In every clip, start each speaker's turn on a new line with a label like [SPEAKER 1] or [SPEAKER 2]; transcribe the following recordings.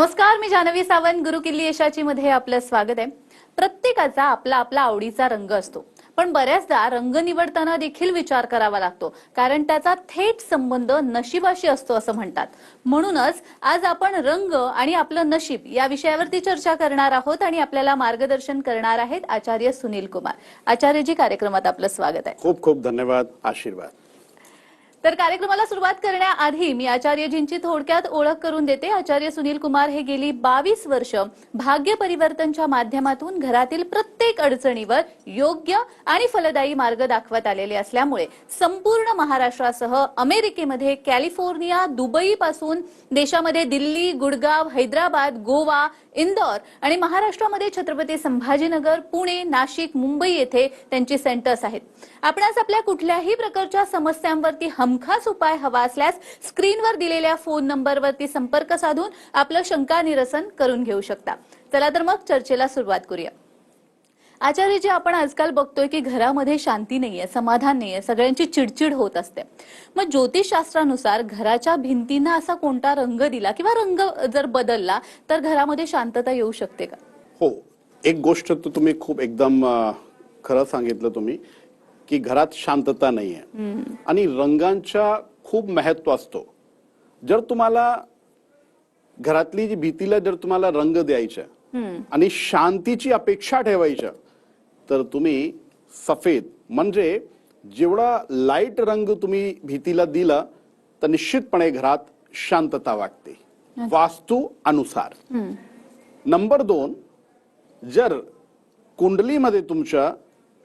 [SPEAKER 1] नमस्कार मी जानवी सावंत. गुरु किल्ली यशाची मध्ये आपलं स्वागत आहे. प्रत्येकाचा आपला आपला आवडीचा रंग असतो. पण बऱ्याचदा रंग निवडताना देखील विचार करावा लागतो. कारण त्याचा थेट संबंध नशिबाशी असतो असं म्हणतात. म्हणूनच आज आपण रंग आणि आपलं नशीब या विषयावरती चर्चा करणार आहोत आणि आपल्याला मार्गदर्शन करणार आहेत आचार्य सुनील कुमार. आचार्यजी कार्यक्रमात आपलं स्वागत आहे.
[SPEAKER 2] खूप खूप धन्यवाद आशीर्वाद.
[SPEAKER 1] तर कार्यक्रमाला सुरुवात करण्याआधी मी आचार्यजींची थोडक्यात ओळख करून देते. आचार्य सुनील कुमार हे गेली बावीस वर्ष भाग्य परिवर्तनच्या माध्यमातून घरातील प्रत्येक अडचणीवर योग्य आणि फलदायी मार्ग दाखवत आलेले असल्यामुळे संपूर्ण महाराष्ट्रासह अमेरिकेमध्ये कॅलिफोर्निया दुबई पासून देशामध्ये दिल्ली गुडगाव हैदराबाद गोवा इंदौर आणि महाराष्ट्रामध्ये छत्रपती संभाजीनगर पुणे नाशिक मुंबई येथे त्यांची सेंटर्स आहेत. आपणास आपल्या कुठल्याही प्रकारच्या समस्यांवरती हमखास उपाय हवा असल्यास स्क्रीनवर दिलेल्या फोन नंबरवरती संपर्क साधून आपलं शंका निरसन करून घेऊ शकता. चला तर मग चर्चेला सुरुवात करूया. आचार्यजी आपण आजकाल बघतोय की घरामध्ये शांती नाहीये समाधान नाहीये सगळ्यांची चिडचिड होत असते. मग ज्योतिषशास्त्रानुसार घराच्या भिंतींना असा कोणता रंग दिला किंवा रंग जर बदलला तर घरामध्ये शांतता येऊ शकते का?
[SPEAKER 2] हो एक गोष्ट तर तुम्ही खूप एकदम खरं सांगितलं तुम्ही की घरात शांतता नाहीये. आणि रंगांच्या खूप महत्त्व असतो. जर तुम्हाला घरातली जी भीतीला जर तुम्हाला रंग द्यायचा आणि शांतीची अपेक्षा ठेवायच्या तर तुम्ही सफेद. म्हणजे जेवढा लाइट रंग तुम्ही भीतीला दिला तर निश्चितपणे घरात शांतता वाटते. वास्तू अनुसार. नंबर दोन जर कुंडलीमध्ये तुमच्या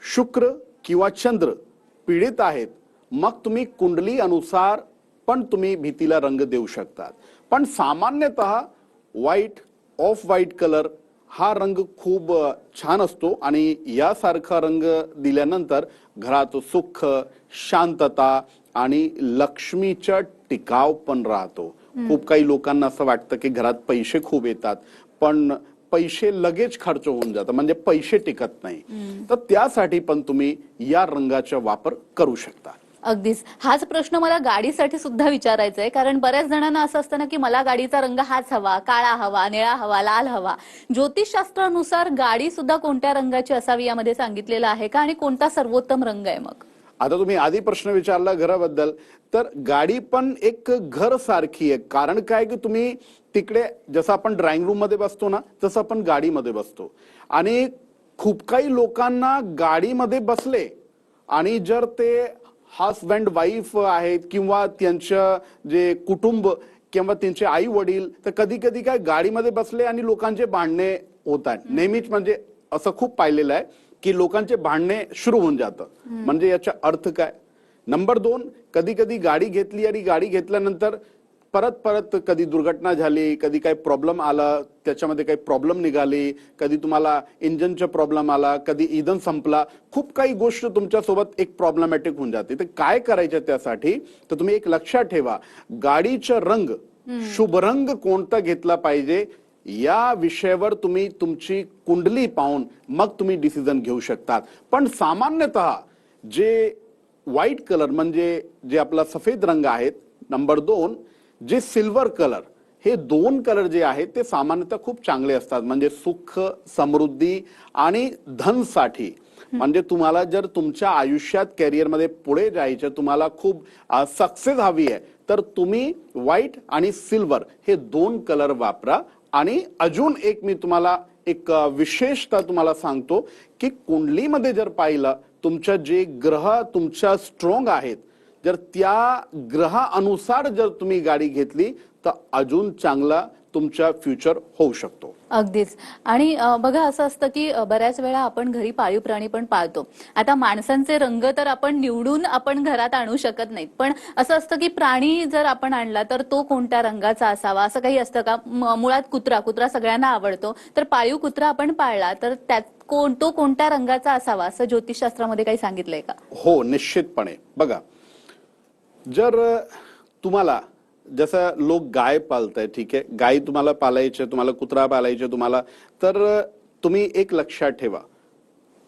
[SPEAKER 2] शुक्र किंवा चंद्र पीडित आहेत मग तुम्ही कुंडली अनुसार पण तुम्ही भीतीला रंग देऊ शकतात. पण सामान्यतः व्हाईट ऑफ व्हाईट कलर हा रंग खूप छान असतो आणि यासारखा रंग दिल्यानंतर घरात सुख शांतता आणि लक्ष्मीचा टिकाव पण राहतो. खूप काही लोकांना असं वाटतं की घरात पैसे खूप येतात पण पैसे लगेच खर्च होऊन जातात म्हणजे पैसे टिकत नाही. तर त्यासाठी पण तुम्ही या रंगाचा वापर करू शकता.
[SPEAKER 1] अगदीच. हाच प्रश्न मला गाडीसाठी सुद्धा विचारायचा आहे कारण बऱ्याच जणांना असं असतं ना की मला गाडीचा रंग हाच हवा काळा हवा निळा हवा लाल हवा. ज्योतिषशास्त्रानुसार गाडी सुद्धा कोणत्या रंगाची असावी यामध्ये सांगितलेलं आहे का? आणि कोणता सर्वोत्तम रंग आहे मग?
[SPEAKER 2] आता तुम्ही आधी प्रश्न विचारला घराबद्दल. तर गाडी पण एक घर सारखी आहे. कारण काय की तुम्ही तिकडे जसं आपण ड्रॉइंग रूममध्ये बसतो ना तसं आपण गाडीमध्ये बसतो. आणि खूप काही लोकांना गाडीमध्ये बसले आणि जर ते हस्बँड वाईफ आहेत किंवा त्यांचं जे कुटुंब किंवा त्यांचे आई वडील तर कधी कधी काय गाडीमध्ये बसले आणि लोकांचे भांडणे होत आहेत. नेहमीच म्हणजे असं खूप पाहिलेलं आहे की लोकांचे भांडणे सुरू होऊन जातं. म्हणजे याचा अर्थ काय? नंबर दोन कधी कधी गाडी घेतली आणि गाडी घेतल्यानंतर परत परत कधी दुर्घटना झाली कधी काही प्रॉब्लेम आला त्याच्यामध्ये काही प्रॉब्लेम निघाली कधी तुम्हाला इंजनचा प्रॉब्लेम आला कधी इंधन संपला खूप काही गोष्ट तुमच्यासोबत एक प्रॉब्लेमॅटिक होऊन जाते. तर काय करायचं त्यासाठी? तर तुम्ही एक लक्षात ठेवा गाडीचा रंग शुभ रंग कोणता घेतला पाहिजे या विषयावर तुम्ही तुमची कुंडली पाहून मग तुम्ही डिसिजन घेऊ शकतात. पण सामान्यतः जे व्हाईट कलर म्हणजे जे आपला सफेद रंग आहेत नंबर दोन जे सिल्वर कलर हे दोन कलर जे आहेत ते सामान्यतः खूप चांगले असतात. म्हणजे सुख समृद्धी आणि धनसाठी. म्हणजे तुम्हाला जर तुमच्या आयुष्यात कॅरियरमध्ये पुढे जायचं तुम्हाला खूप सक्सेस हवी आहे तर तुम्ही व्हाईट आणि सिल्वर हे दोन कलर वापरा. आणि अजून एक मी तुम्हाला एक विशेषतः तुम्हाला सांगतो की कुंडलीमध्ये जर पाहिलं तुमच्या जे ग्रह तुमच्या स्ट्रॉंग आहेत जर त्या ग्रहानुसार जर तुम्ही गाडी घेतली तर अजून चांगला तुमचा फ्युचर होऊ शकतो.
[SPEAKER 1] अगदीच. आणि बघा असं असतं की बऱ्याच वेळा आपण घरी पाळीव प्राणी पण पाळतो. आता माणसांचे रंग तर आपण निवडून आपण घरात आणू शकत नाही पण असं असतं की प्राणी जर आपण आणला तर तो कोणत्या रंगाचा असावा? असं काही असतं का? मुळात कुत्रा कुत्रा सगळ्यांना आवडतो. तर पाळीव कुत्रा आपण पाळला तर त्यात कोण तो कोणत्या रंगाचा असावा? असं ज्योतिषशास्त्रामध्ये काही सांगितलंय का?
[SPEAKER 2] हो निश्चितपणे. बघा जर तुम्हाला जसं लोक गाय पालताय ठीक आहे गाय तुम्हाला पालायचे तुम्हाला कुत्रा पालायचे तुम्हाला तर तुम्ही एक लक्षात ठेवा.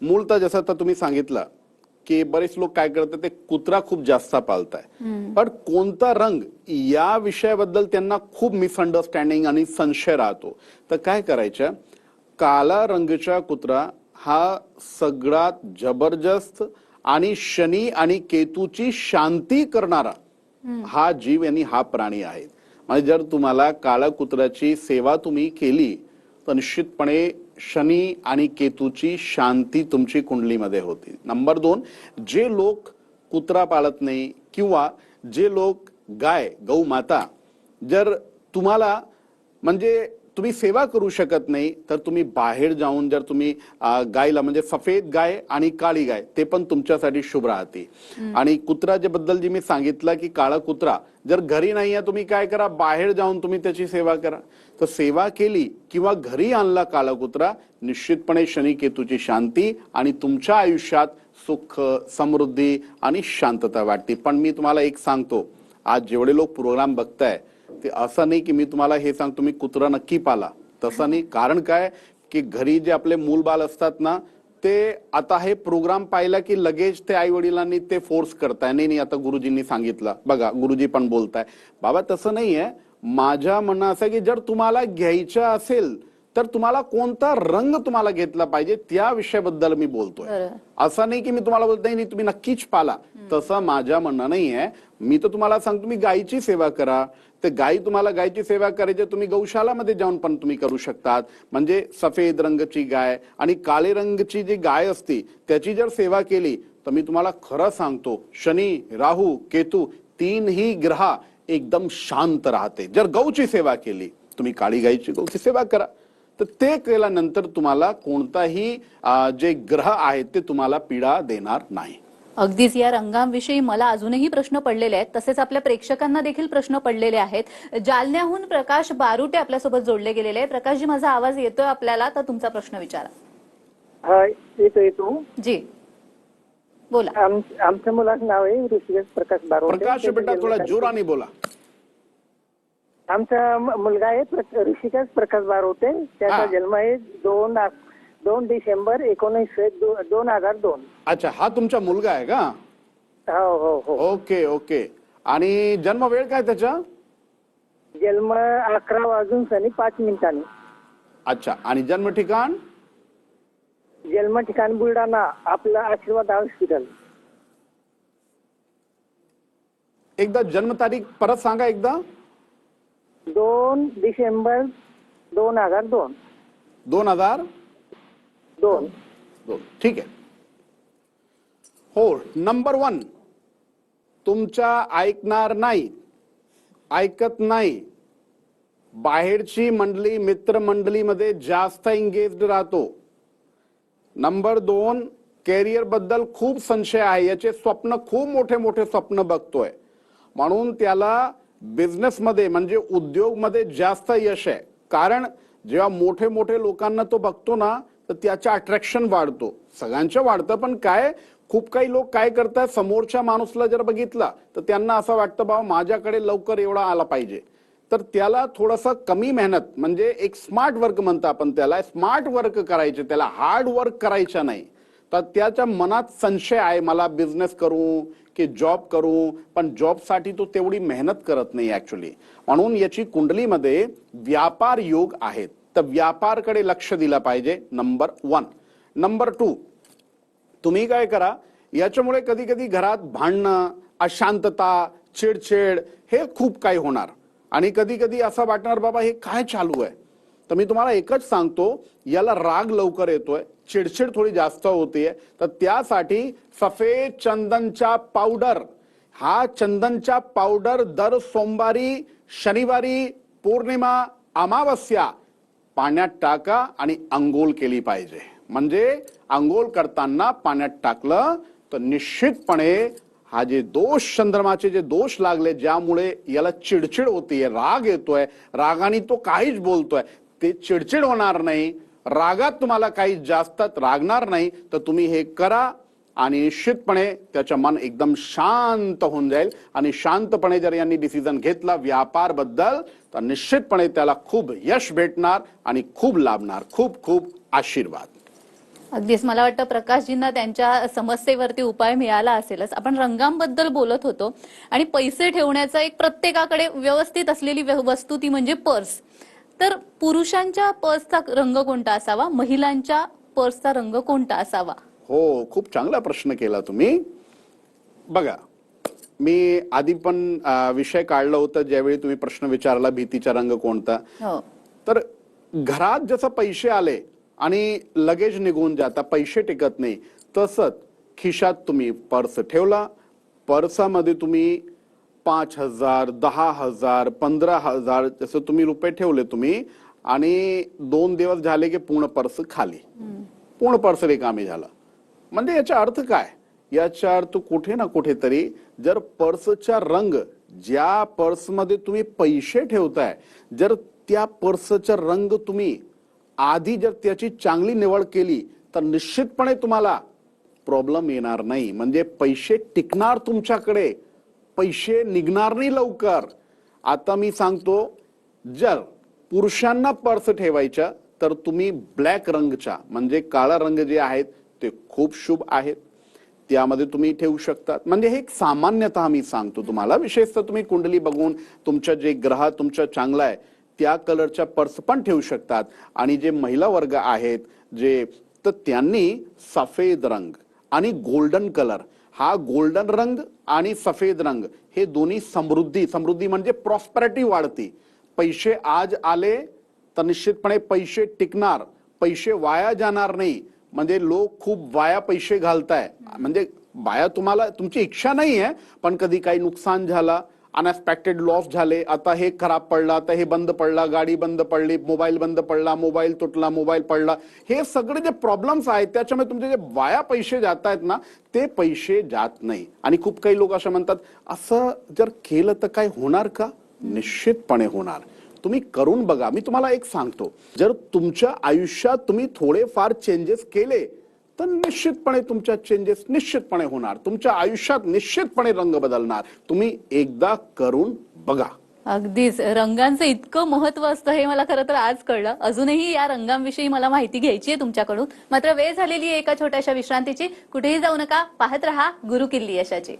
[SPEAKER 2] मूलतः जसं आता तुम्ही सांगितलं की बरेच लोक काय करतात ते कुत्रा खूप जास्त पाळताय पण कोणता रंग या विषयाबद्दल त्यांना खूप मिसअंडरस्टँडिंग आणि संशय राहतो. तर काय करायचं काला रंगचा कुत्रा हा सगळ्यात जबरदस्त आणि शनी आणि केतूची शांती करणारा हा जीव आणि हा प्राणी आहे. म्हणजे जर तुम्हाला काळा कुत्र्याची सेवा तुम्ही केली तर निश्चितपणे शनी आणि केतूची शांती तुमची कुंडलीमध्ये होती. नंबर दोन जे लोक कुत्रा पाळत नाही किंवा जे लोक गाय गौ माता जर तुम्हाला म्हणजे तुम्ही सेवा करू शकत नाही तर तुम्ही बाहेर जाऊन जर तुम्ही गायला म्हणजे सफेद गाय आणि काळी गाय ते पण तुमच्यासाठी शुभ राहते. आणि कुत्र्याच्या बद्दल जे मी सांगितलं की काळा कुत्रा जर घरी नाही आहे तुम्ही काय करा बाहेर जाऊन तुम्ही त्याची सेवा करा. तर सेवा केली किंवा घरी आणला काळा कुत्रा निश्चितपणे शनी केतूची शांती आणि तुमच्या आयुष्यात सुख समृद्धी आणि शांतता वाटते. पण मी तुम्हाला एक सांगतो आज जेवढे लोक प्रोग्राम बघताय ते असं नाही की मी तुम्हाला हे सांगतो मी कुत्रा नक्की पाला. तसं नाही. कारण काय? की घरी जे आपले मूल बाल असतात ना ते आता हे प्रोग्राम पाहिला की लगेच ते आई वडिलांनी ते फोर्स करताय. नाही नाही आता गुरुजींनी सांगितलं. बघा गुरुजी पण बोलताय. बाबा तसं नाहीये. माझ्या म्हणणं असं की जर तुम्हाला घ्यायचं असेल तर तुम्हाला कोणता रंग तुम्हाला घेतला पाहिजे त्या विषयाबद्दल मी बोलतोय. असं नाही की मी तुम्हाला बोलत नाही नाही, तुम्ही नक्कीच पाला. तसं माझ्या म्हणणं नाही आहे मी तर तुम्हाला सांगतो तुम्ही गायीची सेवा करा. ते गायी तुम्हाला गायची सेवा करायची तुम्ही गौशालामध्ये जाऊन पण तुम्ही करू शकतात. म्हणजे सफेद रंगची गाय आणि काळे रंगची जी गाय असते त्याची जर सेवा केली तर मी तुम्हाला खरं सांगतो शनी राहू केतू तीनही ग्रह एकदम शांत राहते. जर गौची सेवा केली तुम्ही काळी गायीची गौची सेवा करा. तर ते केल्यानंतर तुम्हाला कोणताही जे ग्रह आहेत ते तुम्हाला पीडा देणार नाही.
[SPEAKER 1] अगदीच या रंगांविषयी मला अजूनही प्रश्न पडलेले आहेत. तसेच आपल्या प्रेक्षकांना देखील प्रश्न पडलेले आहेत. जालन्याहून प्रकाश बारुटे आपल्यासोबत जोडले गेलेले आहे प्रकाशजी माझा आवाज येतोय आपल्याला? तर तुमचा प्रश्न विचारा.
[SPEAKER 3] हा येतो येतो
[SPEAKER 1] जी. बोला.
[SPEAKER 3] आम- आमच्या मुलाचं नाव आहे ऋषिकेश प्रकाश बारोटे.
[SPEAKER 2] प्रकाश बेटा थोडा जोराने बोला.
[SPEAKER 3] आमचा मुलगा आहे ऋषिकेश प्रकाश बारोटे. त्याचा. जन्म आहे दोन दोन डिसेंबर एकोणीसशे दोन हजार दोन.
[SPEAKER 2] अच्छा हा तुमचा मुलगा आहे का?
[SPEAKER 3] हो हो हो.
[SPEAKER 2] Okay okay. आणि जन्म वेळ काय त्याचा?
[SPEAKER 3] जन्म अकरा वाजून सनी पाच मिनिटांनी.
[SPEAKER 2] अच्छा आणि जन्म ठिकाण?
[SPEAKER 3] जन्म ठिकाण बुलढाणा आपलं आशीर्वाद हॉस्पिटल.
[SPEAKER 2] एकदा जन्म तारीख परत सांगा एकदा.
[SPEAKER 3] दोन डिसेंबर दोन हजार दोन.
[SPEAKER 2] दोन हजार
[SPEAKER 3] दोन.
[SPEAKER 2] दोन. ठीक आहे. हो नंबर वन तुमच्या ऐकणार नाही ऐकत नाही. बाहेरची मंडळी मित्रमंडळीमध्ये जास्त एंगेज राहतो. नंबर दोन कॅरियरबद्दल खूप संशय आहे. याचे स्वप्न खूप मोठे मोठे स्वप्न बघतोय. म्हणून त्याला बिझनेस मध्ये म्हणजे उद्योगमध्ये जास्त यश आहे. कारण जेव्हा मोठे मोठे लोकांना तो बघतो ना तर त्याचं अट्रॅक्शन वाढतो. सगळ्यांचं वाढतं पण काय? खूप काही लोक काय करतात समोरच्या माणूसला जर बघितला तर त्यांना असं वाटतं बाबा माझ्याकडे लवकर एवढा आला पाहिजे. तर त्याला थोडंसं कमी मेहनत म्हणजे एक स्मार्ट वर्क म्हणतो आपण त्याला स्मार्ट वर्क करायचे त्याला हार्ड वर्क करायचं नाही. तर त्याच्या मनात संशय आहे मला बिझनेस करू की जॉब करू पण जॉबसाठी तो तेवढी मेहनत करत नाही ऍक्च्युली म्हणून याची कुंडलीमध्ये व्यापार योग आहेत. तर व्यापारकडे लक्ष दिलं पाहिजे नंबर वन. नंबर टू तुम्ही काय करा याच्यामुळे कधी कधी घरात भांडणं अशांतता चिडचिड हे खूप काही होणार. आणि कधी कधी असं वाटणार बाबा हे काय चालू आहे? तर मी तुम्हाला एकच सांगतो याला राग लवकर येतोय चिडचिड थोडी जास्त होतीये तर त्यासाठी सफेद चंदनचा पावडर. हा चंदनचा पावडर दर सोमवारी शनिवारी पौर्णिमा अमावस्या पाण्यात टाका आणि अंघोळ केली पाहिजे. म्हणजे आंघोळ करताना पाण्यात टाकलं तर निश्चितपणे हा जे दोष चंद्रमाचे जे दोष लागले ज्यामुळे याला चिडचिड होतीये राग येतोय. रागाने तो काहीच बोलतोय. ते चिडचिड होणार नाही. रागात तुम्हाला काही जास्त रागणार नाही तर तुम्ही हे करा आणि निश्चितपणे त्याचं मन एकदम शांत होऊन जाईल. आणि शांतपणे जर यांनी डिसिजन घेतला व्यापारबद्दल तर निश्चितपणे त्याला खूप यश भेटणार आणि खूप लाभणार. खूप खूप आशीर्वाद.
[SPEAKER 1] अगदीच मला वाटतं प्रकाशजींना त्यांच्या समस्येवरती उपाय मिळाला असेलच. आपण रंगांबद्दल बोलत होतो आणि पैसे ठेवण्याचा एक प्रत्येकाकडे व्यवस्थित असलेली वस्तू ती म्हणजे पर्स. तर पुरुषांच्या पर्सचा रंग कोणता असावा? महिलांच्या पर्सचा रंग कोणता असावा?
[SPEAKER 2] हो खूप चांगला प्रश्न केला तुम्ही. बघा मी आधी पण विषय काढला होता ज्यावेळी तुम्ही प्रश्न विचारला भीतीचा रंग कोणता.
[SPEAKER 1] हो.
[SPEAKER 2] तर घरात जसं पैसे आले आणि लगेज निघून जाता पैसे टिकत नाही. तसंच खिशात तुम्ही पर्स ठेवला पर्सामध्ये तुम्ही पाच हजार दहा हजार पंधरा हजार जसं तुम्ही रुपये ठेवले तुम्ही आणि दोन दिवस झाले की पूर्ण पर्स खाली. पूर्ण पर्स रिकामी झाला. म्हणजे याचा अर्थ काय? याचा अर्थ कुठे ना कुठेतरी जर पर्सचा रंग ज्या पर्समध्ये तुम्ही पैसे ठेवताय जर त्या पर्सचा रंग तुम्ही आधी जर त्याची चांगली निवड केली तर निश्चितपणे तुम्हाला प्रॉब्लेम येणार नाही. म्हणजे पैसे टिकणार तुमच्याकडे. पैसे निघणार नाही लवकर. आता मी सांगतो जर पुरुषांना पर्स ठेवायच्या तर तुम्ही ब्लॅक रंगच्या म्हणजे काळा रंग जे आहेत ते खूप शुभ आहेत. त्यामध्ये तुम्ही ठेवू शकतात. म्हणजे हे एक सामान्यतः मी सांगतो तुम्हाला. विशेषतः तुम्ही कुंडली बघून तुमच्या जे ग्रह तुमच्या चांगला आहे त्या कलरच्या पर्स पण ठेवू शकतात. आणि जे महिला वर्ग आहेत जे तर त्यांनी सफेद रंग आणि गोल्डन कलर. हा गोल्डन रंग आणि सफेद रंग हे दोन्ही समृद्धी समृद्धी म्हणजे प्रॉस्परिटी वाढते. पैसे आज आले तर निश्चितपणे पैसे टिकणार. पैसे वाया जाणार नाही. म्हणजे लोक खूप वाया पैसे घालताय. म्हणजे वाया तुम्हाला तुमची इच्छा नाही आहे पण कधी काही नुकसान झाला अनएक्सपेक्टेड लॉस झाले. आता हे खराब पडला आता हे बंद पडला गाडी बंद पडली मोबाईल बंद पडला मोबाईल तुटला मोबाईल पडला. हे सगळे जे प्रॉब्लेम्स आहेत त्याच्यामुळे तुमचे जे वाया पैसे जात आहेत ना ते पैसे जात नाही. आणि खूप काही लोक असं म्हणतात असं जर केलं तर काय होणार का? निश्चितपणे होणार. तुम्ही करून बघा. मी तुम्हाला एक सांगतो. जर तुमच्या आयुष्यात तुम्ही थोडेफार चेंजेस केले तर निश्चितपणे तुमच्या चेंजेस निश्चितपणे होणार. तुमच्या आयुष्यात निश्चितपणे रंग बदलणार. तुम्ही एकदा करून बघा.
[SPEAKER 1] अगदीच. रंगांचं इतकं महत्त्व असतं हे मला खरं तर आज कळलं. अजूनही या रंगांविषयी मला माहिती घ्यायची आहे तुमच्याकडून. मात्र वेळ झालेली आहे एका छोट्याशा विश्रांतीची. कुठेही जाऊ नका. पाहत रहा गुरु किल्ली यशाची.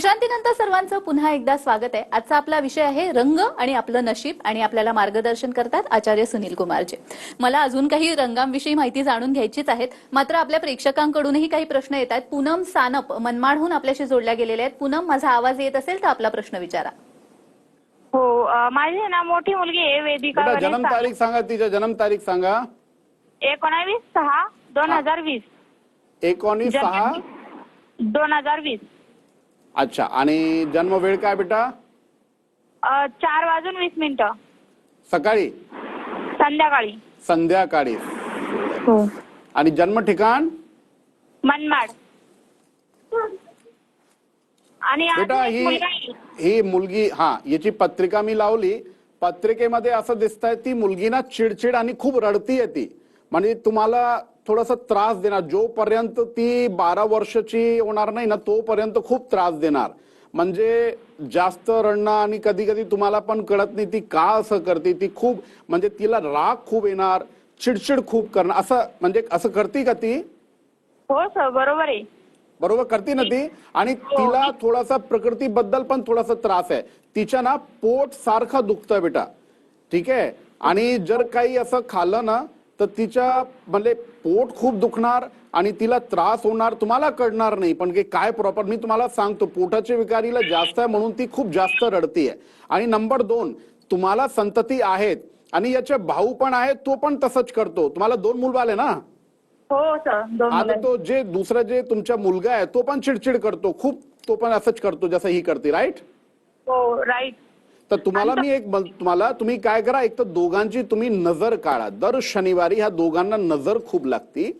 [SPEAKER 1] विश्रांतीनंतर सर्वांचं पुन्हा एकदा स्वागत आहे. आजचा आपला विषय आहे रंग आणि आपलं नशीब आणि आपल्याला मार्गदर्शन करतात आचार्य सुनील कुमारचे मला अजून काही रंगांविषयी माहिती जाणून घ्यायचीच आहेत. मात्र आपल्या प्रेक्षकांकडूनही काही प्रश्न येत आहेत. पूनम सानप मनमाडहून आपल्याशी जोडल्या गेलेल्या आहेत. पूनम माझा आवाज येत असेल तर आपला प्रश्न विचारा.
[SPEAKER 4] हो माझी ना मोठी मुलगी आहे वेदिका
[SPEAKER 2] बेटा
[SPEAKER 4] गणेश
[SPEAKER 2] जन्म. तारीख सांगा तिच्या जन्म तारीख सांगा.
[SPEAKER 4] एकोणावीस सहा दोन हजार वीस.
[SPEAKER 2] एकोणीस सहा
[SPEAKER 4] दोन हजार वीस.
[SPEAKER 2] अच्छा आणि जन्म वेळ काय बेटा?
[SPEAKER 4] अ, चार वाजून वीस मिनिटं.
[SPEAKER 2] सकाळी?
[SPEAKER 4] संध्याकाळी.
[SPEAKER 2] संध्याकाळी.
[SPEAKER 4] हो.
[SPEAKER 2] आणि जन्म ठिकाण?
[SPEAKER 4] मनमाड. आणि
[SPEAKER 2] बेटा
[SPEAKER 4] एक
[SPEAKER 2] ही
[SPEAKER 4] मुलगा.
[SPEAKER 2] ही मुलगी हा याची पत्रिका मी लावली. पत्रिकेमध्ये असं दिसतंय ती मुलगी ना चिडचिड आणि खूप रडतीये ती. म्हणजे तुम्हाला थोडासा त्रास देणार. जोपर्यंत ती बारा वर्षाची होणार नाही ना तोपर्यंत खूप त्रास देणार. म्हणजे जास्त रडणं आणि कधी कधी तुम्हाला पण कळत नाही ती का असं करते ती खूप म्हणजे तिला राग खूप येणार चिडचिड खूप करणार. असं म्हणजे असं करते का ती?
[SPEAKER 4] हो सर बरोबर आहे.
[SPEAKER 2] बरोबर करते ना ती? आणि तिला थोडासा प्रकृतीबद्दल पण थोडासा त्रास आहे. तिच्या ना पोट सारखा दुखतं बेटा. ठीक आहे? आणि जर काही असं खाल्लं ना तर तिच्या म्हणजे पोट खूप दुखणार आणि तिला त्रास होणार तुम्हाला कळणार नाही. पण की काय प्रॉपर मी तुम्हाला सांगतो पोटाच्या विकारीला जास्त आहे म्हणून ती खूप जास्त रडतीये. आणि नंबर दोन तुम्हाला संतती आहेत आणि याचे भाऊ पण आहेत तो पण तसंच करतो. तुम्हाला दोन मुलं आले ना?
[SPEAKER 4] हो सर
[SPEAKER 2] आता तो जे दुसरा जे तुमचा मुलगा आहे तो पण चिडचिड करतो. खूप तो पण असंच करतो जसं ही करते राईट
[SPEAKER 4] हो राईट
[SPEAKER 2] तर तुम्हाला मी एक तुम्हाला तुम्ही काय करा एक तर दोघांची तुम्ही नजर काढा. दर शनिवारी ह्या दोघांना नजर खूप लागती.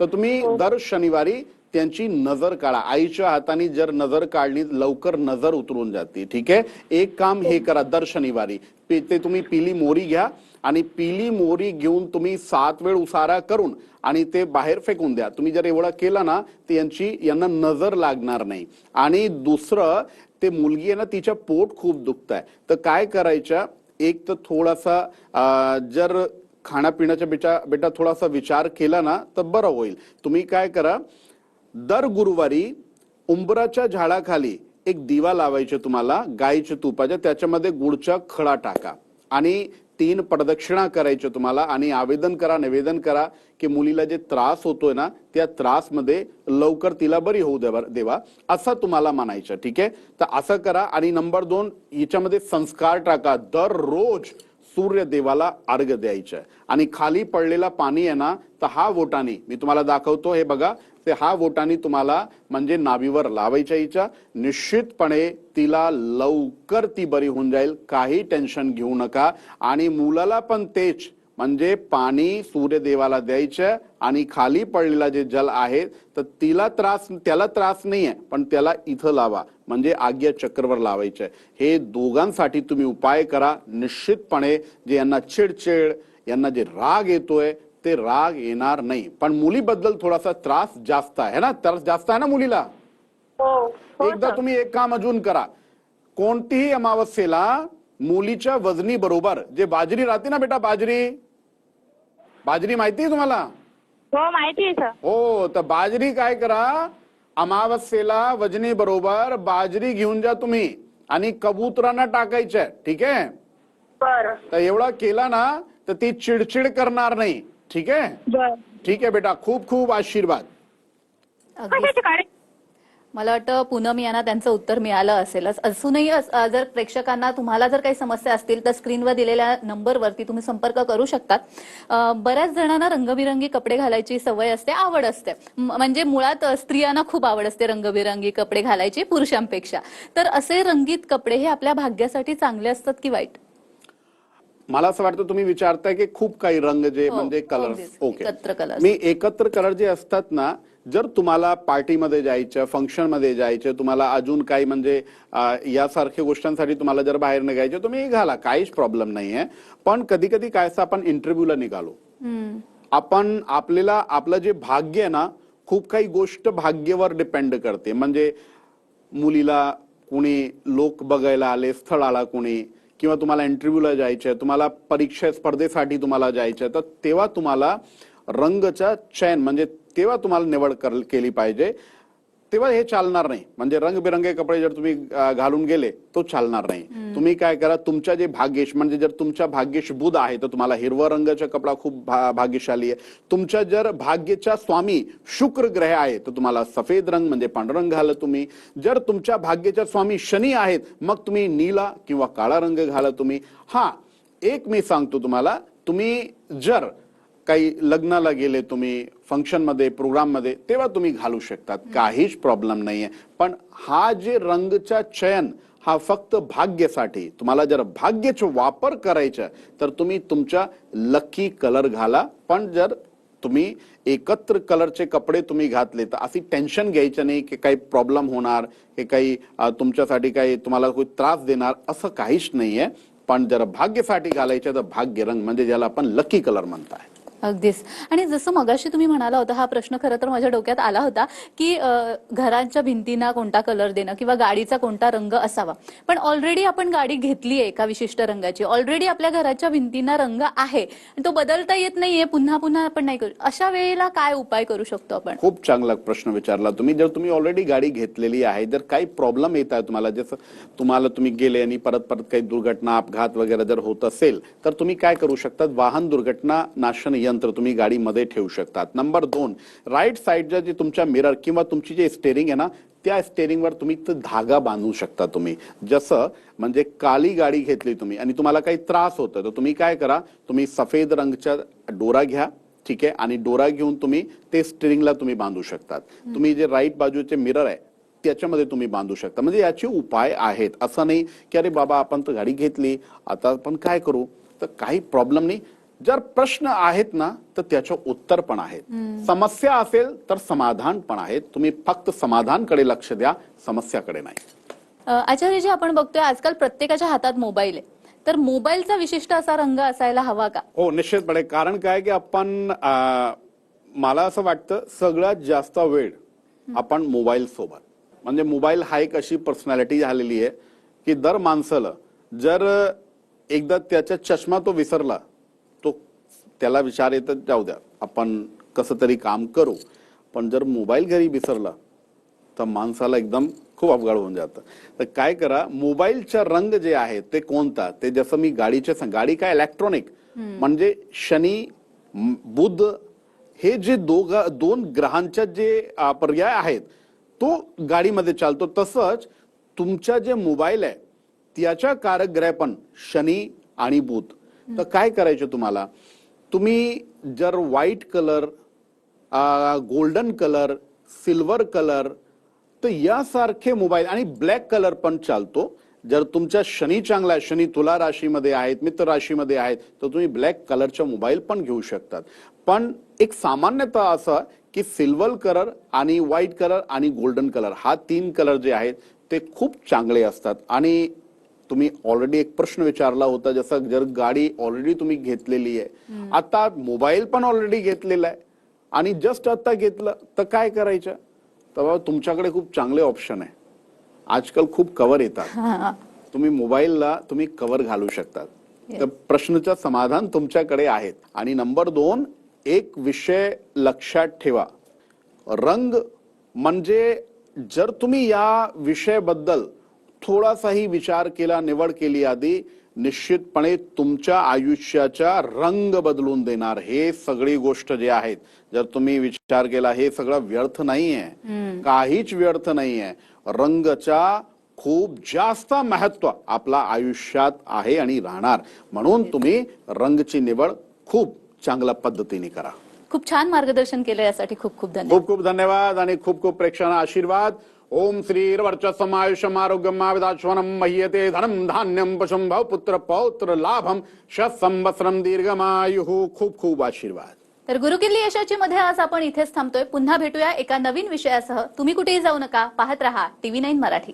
[SPEAKER 2] तर तुम्ही दर शनिवारी त्यांची नजर काढा. आईच्या हाताने जर नजर काढली लवकर नजर उतरून जाते. ठीक आहे? एक काम हे करा दर शनिवारी. ते तुम्ही पिली मोरी घ्या. आणि पिली मोरी घेऊन तुम्ही सात वेळ उसारा करून आणि ते बाहेर फेकून द्या. तुम्ही जर एवढं केलं ना तर यांची यांना नजर लागणार नाही. आणि दुसरं ते मुलगी आहे ना तिच्या पोट खूप दुखत आहे तर काय करायचं? एक तर थोडासा जर खाण्यापिण्याच्या बेटा बेटा थोडासा विचार केला ना तर बरं होईल. तुम्ही काय करा? दर गुरुवारी उंबराच्या झाडाखाली एक दिवा लावायचे तुम्हाला गाईच्या तुपाच्या त्याच्यामध्ये गुडचा खडा टाका. आणि तीन प्रदक्षिणा करायचे तुम्हाला आणि आवेदन करा निवेदन करा की मुलीला जे त्रास होतोय ना त्या त्रासमध्ये लवकर तिला बरी होऊ देवा देवा असं तुम्हाला म्हणायचं ठीक आहे? तर असं करा आणि नंबर दोन याच्यामध्ये संस्कार टाका. दररोज सूर्य देवाला अर्घ द्यायचं. आणि खाली पडलेला पाणी आहे ना तर हा वोटाने मी तुम्हाला दाखवतो हे बघा ते हा वोटानी तुम्हाला म्हणजे नावीवर लावायच्या हिच्या. निश्चितपणे तिला लवकर ती बरी होऊन जाईल. काही टेन्शन घेऊ नका. आणि मुलाला पण तेच. म्हणजे पाणी सूर्यदेवाला द्यायचं आणि खाली पडलेला जे जल आहे तर तिला त्रास त्याला त्रास नाही आहे पण त्याला इथं लावा. म्हणजे आज्ञा चक्रवर लावायचं. हे दोघांसाठी तुम्ही उपाय करा. निश्चितपणे जे यांना चिडचिड यांना जे राग येतोय ते राग येणार नाही. पण मुलीबद्दल थोडासा त्रास जास्त आहे ना? त्रास जास्त आहे ना मुलीला?
[SPEAKER 4] हो हो
[SPEAKER 2] एकदा. तुम्ही एक काम अजून करा. कोणतीही अमावस्येला मुलीच्या वजनी बरोबर जे बाजरी राहते ना बेटा बाजरी? बाजरी माहिती आहे तुम्हाला?
[SPEAKER 4] हो माहिती
[SPEAKER 2] हो तर बाजरी काय करा? अमावस्येला वजनी बरोबर बाजरी घेऊन जा तुम्ही. आणि कबुतरांना टाकायच्या ठीक आहे? तर एवढा केला ना तर ती चिडचिड करणार नाही. ठीक आहे ठीक आहे बेटा खूप खूप आशीर्वाद।
[SPEAKER 1] मला वाटतं पूनम यांना त्यांचं उत्तर मिळालं असेलच अजूनही अस- अ, जर प्रेक्षकांना तुम्हाला जर काही समस्या असतील तर स्क्रीनवर दिलेल्या नंबरवरती तुम्ही संपर्क करू शकतात. बऱ्याच जणांना रंगबिरंगी कपडे घालायची सवय असते आवड असते. म्हणजे मुळात स्त्रियांना खूप आवड असते रंगबिरंगी कपडे घालायची पुरुषांपेक्षा. तर असे रंगीत कपडे हे आपल्या भाग्यासाठी चांगले असतात की वाईट?
[SPEAKER 2] मला असं वाटतं तुम्ही विचारताय की खूप काही रंग जे
[SPEAKER 1] हो,
[SPEAKER 2] म्हणजे कलर. ओके. मी एकत्र कलर जे असतात ना जर तुम्हाला पार्टीमध्ये जायचं फंक्शनमध्ये जायचं तुम्हाला अजून काही म्हणजे यासारख्या गोष्टींसाठी तुम्हाला जर बाहेर निघायचं तुम्ही घाला काहीच प्रॉब्लेम नाहीये पण कधी कधी काय असं आपण इंटरव्ह्यूला निघालो. आपण आपल्याला आपलं जे भाग्य आहे ना खूप काही गोष्ट भाग्यावर डिपेंड करते म्हणजे मुलीला कुणी लोक बघायला आले स्थळाला कुणी किंवा तुम्हाला इंटरव्ह्यूला जायचंय तुम्हाला परीक्षा स्पर्धेसाठी तुम्हाला जायचंय तर तेव्हा तुम्हाला रंगचा चयन म्हणजे तेव्हा तुम्हाला निवड कर- केली पाहिजे. तेव्हा हे चालणार नाही. म्हणजे रंगबिरंगी कपडे जर तुम्ही घालून गेले तो चालणार नाही. तुम्ही काय करा तुमच्या जे भाग्येश म्हणजे जर तुमच्या भाग्येश बुध आहे तर तुम्हाला हिरवा रंगाचा कपडा खूप भाग्यशाली आहे. तुमच्या जर भाग्याच्या स्वामी शुक्र ग्रह आहे तर तुम्हाला सफेद रंग म्हणजे पांढरा रंग घाला तुम्ही. जर तुमच्या भाग्याच्या स्वामी शनी आहेत मग तुम्ही नीला किंवा काळा रंग घाला तुम्ही. हा एक मी सांगतो तुम्हाला तुम्ही जर काही लग्नाला गेले तुम्ही फंक्शनमध्ये प्रोग्राममध्ये तेव्हा तुम्ही घालू शकतात. काहीच प्रॉब्लेम नाही आहे पण हा जे रंगचा चयन हा फक्त भाग्यासाठी तुम्हाला जर भाग्याचा वापर करायचा तर तुम्ही तुमच्या लकी कलर घाला. पण जर तुम्ही एकत्र कलरचे कपडे तुम्ही घातले तर अशी टेन्शन घ्यायचं नाही की काही प्रॉब्लेम होणार की काही तुमच्यासाठी काही तुम्हाला कोणी त्रास देणार असं काहीच नाही आहे पण जर भाग्यासाठी घालायचं तर भाग्य रंग म्हणजे ज्याला आपण लकी कलर म्हणताय.
[SPEAKER 1] अगदीच. आणि जसं मगाशी तुम्ही म्हणाला होता हा प्रश्न खरं तर माझ्या डोक्यात आला होता की अ, घराच्या भिंतींना कोणता कलर देणं किंवा गाडीचा कोणता रंग असावा. पण ऑलरेडी आपण गाडी घेतली आहे एका विशिष्ट रंगाची. ऑलरेडी आपल्या घराच्या भिंतींना रंग आहे. आणि तो बदलता येत नाहीये पुन्हा पुन्हा आपण नाही करू. अशा वेळेला काय उपाय करू शकतो आपण?
[SPEAKER 2] खूप चांगला प्रश्न विचारला तुम्ही. जर तुम्ही ऑलरेडी गाडी घेतलेली आहे जर काही प्रॉब्लेम येत आहे तुम्हाला जसं तुम्हाला तुम्ही गेले आणि परत परत काही दुर्घटना अपघात वगैरे जर होत असेल तर तुम्ही काय करू शकतात? वाहन दुर्घटना नाशन यंत्र तुम्ही गाडीमध्ये ठेवू शकतात. नंबर दोन राईट साईडच्या जे तुमच्या मिरर किंवा तुमची जे स्टेरिंग आहे ना त्या स्टेरिंगवर तुम्ही धागा बांधू शकता तुम्ही. जसं म्हणजे काळी गाडी घेतली तुम्ही आणि तुम्हाला काही त्रास होतो तर तुम्ही काय करा तुम्ही सफेद रंगच्या डोरा घ्या ठीक आहे? आणि डोरा घेऊन तुम्ही ते स्टिरिंगला तुम्ही बांधू शकतात. तुम्ही जे राईट बाजूचे मिरर आहे त्याच्यामध्ये तुम्ही बांधू शकता. म्हणजे याचे उपाय आहेत. असं नाही की अरे बाबा आपण तर गाडी घेतली आता आपण काय करू? तर काही प्रॉब्लेम नाही. जर प्रश्न आहेत ना तर त्याचं उत्तर पण आहेत. समस्या असेल तर समाधान पण आहेत. तुम्ही फक्त समाधानकडे लक्ष द्या समस्याकडे नाही.
[SPEAKER 1] आचार्यजी आपण बघतोय आजकाल प्रत्येकाच्या हातात मोबाईल आहे. तर मोबाईलचा विशिष्ट असा रंग असायला हवा का?
[SPEAKER 2] हो निश्चितपणे. कारण काय की आपण मला असं वाटतं सगळ्यात जास्त वेळ आपण मोबाईल सोबत. म्हणजे मोबाईल हा एक अशी पर्सनॅलिटी झालेली आहे की दर माणसाला जर एकदा त्याचा चष्मा तो विसरला त्याला विचार येतात जाऊ द्या. आपण कसं तरी काम करू. पण जर मोबाईल घरी विसरला तर माणसाला एकदम खूप अवघड होऊन जातं. तर काय करा मोबाईलचा रंग जे आहे ते कोणता? ते जसं मी गाडीचे सांग गाडी काय? इलेक्ट्रॉनिक म्हणजे शनी बुध हे जे दोघ दोन ग्रहांच्या जे पर्याय आहेत तो गाडीमध्ये चालतो. तसंच तुमचा जे मोबाईल आहे त्याच्या कारक ग्रह पण शनी आणि बुध. तर काय करायचं तुम्हाला? तुम्ही जर white colour golden colour silver colour तर यासारखे मोबाईल आणि ब्लॅक कलर पण चालतो. जर तुमच्या शनी चांगला आहे शनी तुला राशीमध्ये आहेत मित्र राशीमध्ये आहेत तर तुम्ही ब्लॅक कलरच्या मोबाईल पण घेऊ शकतात. पण एक सामान्यतः असं की सिल्वर कलर आणि व्हाईट कलर आणि गोल्डन कलर हा तीन कलर जे आहेत ते खूप चांगले असतात. आणि तुम्ही ऑलरेडी एक प्रश्न विचारला होता जसं जर गाडी ऑलरेडी तुम्ही घेतलेली आहे. आता मोबाईल पण ऑलरेडी घेतलेला आहे. आणि जस्ट आता घेतलं तर काय करायचं? तर बाबा तुमच्याकडे खूप चांगले ऑप्शन आहे. आजकाल खूप कव्हर येतात. तुम्ही मोबाईलला तुम्ही कव्हर घालू शकतात. तर प्रश्नाचं समाधान तुमच्याकडे आहेत आणि नंबर दोन एक विषय लक्षात ठेवा. रंग म्हणजे जर तुम्ही या विषयाबद्दल थोडासाही विचार केला निवड केली आधी निश्चितपणे तुमच्या आयुष्याचा रंग बदलून देणार. हे सगळी गोष्ट जे आहेत जर तुम्ही विचार केला हे सगळं व्यर्थ नाहीये. काहीच व्यर्थ नाहीये. रंगचा खूप जास्त महत्त्व आपला आयुष्यात आहे आणि राहणार. म्हणून तुम्ही रंगची निवड खूप चांगल्या पद्धतीने करा.
[SPEAKER 1] खूप छान मार्गदर्शन केलं यासाठी खूप खूप धन्यवाद.
[SPEAKER 2] खूप खूप धन्यवाद आणि खूप खूप प्रेक्षकांना आशीर्वाद. ओम श्री आयुष्यम आरोग्यम आविदाश्वनम मह्यते धनम धान्यम पशुम भाव पुत्र पौत्र लाभम शत संवत्सरम दीर्घमायु खूप खूप आशीर्वाद.
[SPEAKER 1] तर गुरुकिल्ली यशाची मध्ये आज आपण इथेच थांबतोय. पुन्हा भेटूया एका नवीन विषयासह. तुम्ही कुठेही जाऊ नका. पाहत रहा. TV nine Marathi.